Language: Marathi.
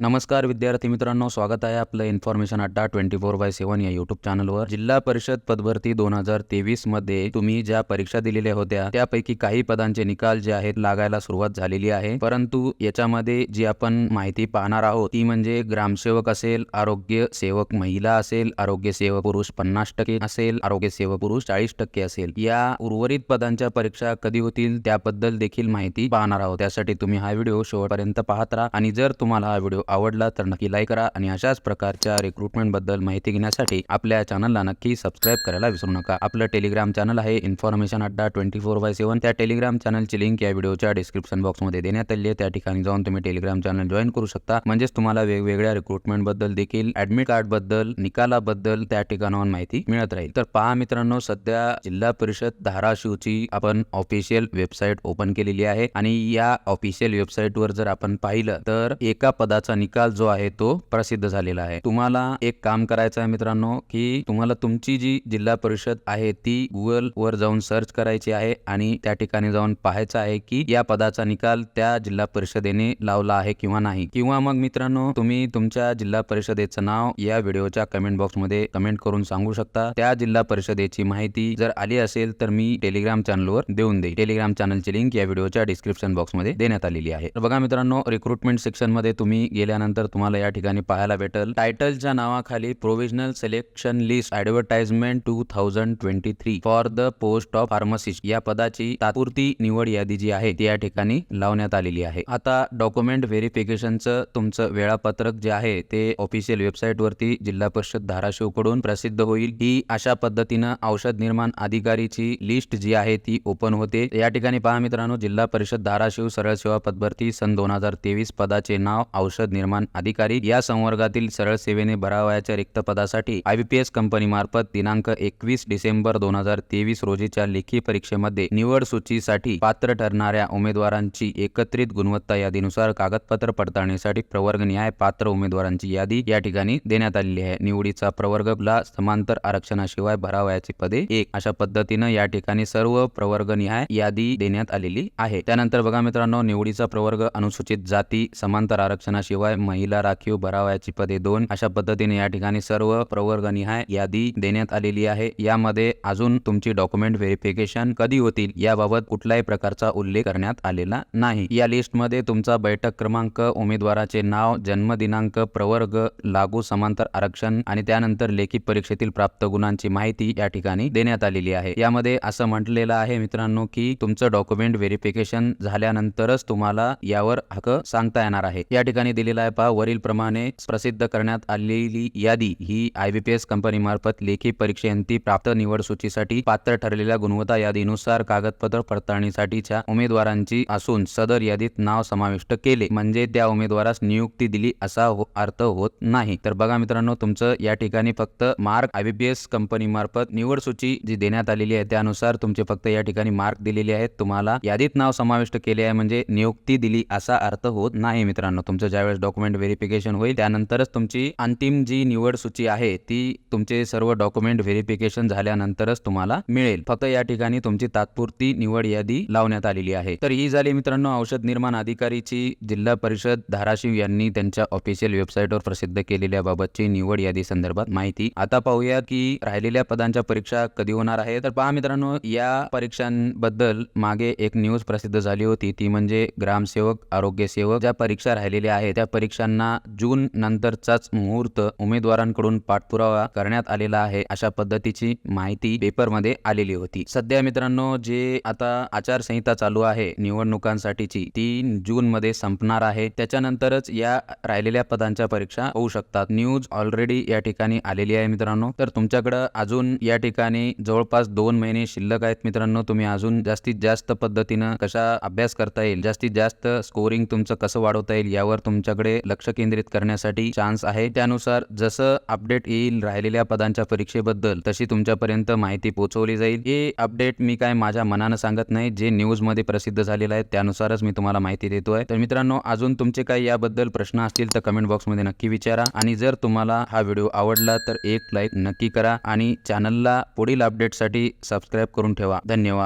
नमस्कार विद्यार्थी मित्रांनो स्वागत आहे आपलं इन्फॉर्मेशन अड्डा ट्वेंटी फोर बाय सेवन या युट्यूब चॅनलवर जिल्हा परिषद पदभरती दोन हजार तेवीसमध्ये तुम्ही ज्या परीक्षा दिलेल्या होत्या त्यापैकी काही पदांचे निकाल जे आहेत लागायला सुरुवात झालेली आहे. परंतु याच्यामध्ये जी आपण माहिती पाहणार आहोत ती म्हणजे ग्रामसेवक असेल आरोग्य सेवक महिला असेल आरोग्य सेवक पुरुष पन्नास टक्के असेल आरोग्य सेवक पुरुष चाळीस टक्के असेल. या उर्वरित पदांच्या परीक्षा कधी होतील त्याबद्दल देखील माहिती पाहणार आहोत. त्यासाठी तुम्ही हा व्हिडिओ शेवटपर्यंत पाहत राहा आणि जर तुम्हाला हा व्हिडिओ आवडला तर नक्की लाईक करा आणि अशाच प्रकारच्या रिक्रुटमेंटबद्दल माहिती घेण्यासाठी आपल्या चॅनलला नक्की सबस्क्राईब करायला विसरू नका. आपलं टेलिग्राम चॅनल आहे information adda twenty four by seven त्या टेलिग्राम चॅनलची लिंक या व्हिडिओच्या डिस्क्रिप्शन बॉक्समध्ये देण्यात आली आहे. त्या ठिकाणी जाऊन तुम्ही टेलिग्राम चॅनल जॉईन करू शकता. म्हणजेच तुम्हाला वेगवेगळ्या रिक्रुटमेंटबद्दल देखील ऍडमिट कार्डबद्दल निकालाबद्दल त्या ठिकाणाहून माहिती मिळत राहील. तर पहा मित्रांनो सध्या जिल्हा परिषद धाराशिवची आपण ऑफिशियल वेबसाईट ओपन केलेली आहे. आणि या ऑफिशियल वेबसाईटवर जर आपण पाहिलं तर एका पदाचा निकाल जो आहे तो प्रसिद्ध झालेला आहे. तुम्हाला एक काम करायचं आहे मित्रांनो की तुम्हाला तुमची जी जिल्हा परिषद आहे ती गुगल वर जाऊन सर्च करायची आहे आणि त्या ठिकाणी जाऊन पाहायचं आहे की या पदाचा निकाल त्या जिल्हा परिषदेने लावला आहे किंवा नाही. किंवा मग मित्रांनो तुम्ही तुमच्या जिल्हा परिषदेचं नाव या व्हिडिओच्या कमेंट बॉक्समध्ये कमेंट करून सांगू शकता. त्या जिल्हा परिषदेची माहिती जर आली असेल तर मी टेलिग्राम चॅनलवर देऊन देईल. टेलिग्राम चॅनलची लिंक या व्हिडिओच्या डिस्क्रिप्शन बॉक्समध्ये देण्यात आलेली आहे. बघा मित्रांनो रिक्रुटमेंट सेक्शनमध्ये तुम्ही गेल्यानंतर तुम्हाला या ठिकाणी पाहायला भेटेल. टायटलच्या नावाखाली provisional selection list advertisement two thousand twenty three for the post of pharmacist या पदाची तात्पुरती निवड यादी जी आहे ती या ठिकाणी लावण्यात आलेली आहे. आता डॉक्युमेंट व्हेरिफिकेशनचं तुमचं वेळापत्रक जे आहे ते ऑफिशियल वेबसाईट वरती जिल्हा परिषद धाराशिवकडून प्रसिद्ध होईल. ही अशा पद्धतीनं औषध निर्माण अधिकारीची लिस्ट जी आहे ती ओपन होते. या ठिकाणी पहा मित्रांनो जिल्हा परिषद धाराशिव सरळ सेवा पदभरती सन दोन हजार तेवीस पदाचे नाव औषध निर्माण अधिकारी या संवर्गातील सरळ सेवेने भरावयाच्या रिक्त पदासाठी आयबीपीएस कंपनीमार्फत दिनांक एकवीस डिसेंबर दोन हजार तेवीस रोजीच्या लेखी परीक्षेमध्ये निवड सूचीसाठी पात्र ठरणाऱ्या उमेदवारांची एकत्रित गुणवत्ता यादीनुसार कागदपत्र पडताळणीसाठी प्रवर्ग न्याय पात्र उमेदवारांची यादी या ठिकाणी देण्यात आलेली आहे. निवडीचा प्रवर्गला समांतर आरक्षणाशिवाय भरावयाची पदे एक. अशा पद्धतीनं या ठिकाणी सर्व प्रवर्ग निहाय यादी देण्यात आलेली आहे. त्यानंतर बघा मित्रांनो निवडीचा प्रवर्ग अनुसूचित जाती समांतर आरक्षणाशिवाय महिला राखीव भरावयाची पदे दोन अशा पद्धतीने या ठिकाणी सर्व प्रवर्ग निहाय यादी देण्यात आलेली आहे. यामध्ये अजून तुमची डॉक्युमेंट व्हेरिफिकेशन कधी होतील याबाबत कुठल्याही प्रकारचा उल्लेख करण्यात आलेला नाही. या लिस्टमध्ये तुमचा बैठक क्रमांक उमेदवाराचे नाव जन्मदिनांक प्रवर्ग लागू समांतर आरक्षण आणि त्यानंतर लेखी परीक्षेतील प्राप्त गुणांची माहिती या ठिकाणी देण्यात आलेली आहे. यामध्ये असं म्हटलेलं आहे मित्रांनो की तुमचं डॉक्युमेंट व्हेरिफिकेशन झाल्यानंतरच तुम्हाला यावर हक्क सांगता येणार आहे. या ठिकाणी दिलेला आहे पहा. वरील प्रमाणे प्रसिद्ध करण्यात आलेली यादी ही आय बीपीएस कंपनीमार्फत लेखी परीक्षेअंती प्राप्त निवड सूचीसाठी पात्र ठरलेल्या गुणवत्ता यादीनुसार कागदपत्र पडताळणीसाठीच्या उमेदवारांची असून सदर यादीत नाव समाविष्ट केले. म्हणजे त्या उमेदवारास नियुक्ती दिली असा हो- अर्थ होत नाही. तर बघा मित्रांनो तुमचं या ठिकाणी फक्त mark I B P S कंपनीमार्फत निवड सूची जी देण्यात आलेली आहे त्यानुसार तुमचे फक्त या ठिकाणी मार्क दिलेले आहेत. तुम्हाला यादीत नाव समाविष्ट केले आहे म्हणजे नियुक्ती दिली असा अर्थ होत नाही मित्रांनो. तुमचं ज्यावेळेस डॉक्युमेंट व्हेरिफिकेशन होईल. त्यानंतरच तुमची अंतिम जी निवड सूची आहे ती तुमचे सर्व डॉक्युमेंट व्हेरिफिकेशन झाल्यानंतरच तुम्हाला मिळेल. फक्त या ठिकाणी तुमची तात्पुरती निवड यादी लावण्यात आलेली आहे. तर ही झाली मित्रांनो औषध निर्माण अधिकारीची जिल्हा परिषद धाराशिव यांनी त्यांच्या ऑफिशियल वेबसाईटवर प्रसिद्ध केलेल्या बाबतची निवड यादी संदर्भात माहिती. आता पाहूया की राहिलेल्या पदांच्या परीक्षा कधी होणार आहे. तर पहा मित्रांनो या परीक्षांबद्दल मागे एक न्यूज प्रसिद्ध झाली होती. ती म्हणजे ग्रामसेवक आरोग्य सेवक ज्या परीक्षा राहिलेल्या आहेत त्या परीक्षांना जून नंतरचाच मुहूर्त उमेदवारांकडून पाठपुरावा करण्यात आलेला आहे अशा पद्धतीची माहिती पेपरमध्ये आलेली होती. सध्या मित्रांनो जे आता आचारसंहिता चालू आहे निवडणुकांसाठीची ती जून मध्ये संपणार आहे. त्याच्यानंतरच या राहिलेल्या पदांच्या परीक्षा होऊ शकतात. न्यूज ऑलरेडी या ठिकाणी आलेली आहे मित्रांनो. तर तुमच्याकडं अजून या ठिकाणी जवळपास दोन महिने शिल्लक आहेत मित्रांनो. तुम्ही अजून जास्तीत जास्त पद्धतीनं कशा अभ्यास करता येईल जास्तीत जास्त स्कोरिंग तुमचं कसं वाढवता येईल यावर तुमच्या तुमच्याकडे लक्ष केंद्रित करण्यासाठी चान्स आहे. त्यानुसार जसं अपडेट येईल राहिलेल्या पदांच्या परीक्षेबद्दल तशी तुमच्यापर्यंत माहिती पोहोचवली जाईल. हे अपडेट मी काय माझ्या मनानं सांगत नाही. जे न्यूजमध्ये प्रसिद्ध झालेलं आहे त्यानुसारच मी तुम्हाला माहिती देतोय. तर मित्रांनो अजून तुमचे काही याबद्दल प्रश्न असतील तर कमेंट बॉक्समध्ये नक्की विचारा. आणि जर तुम्हाला हा व्हिडिओ आवडला तर एक लाईक नक्की करा. आणि चॅनलला पुढील अपडेटसाठी सबस्क्राईब करून ठेवा. धन्यवाद.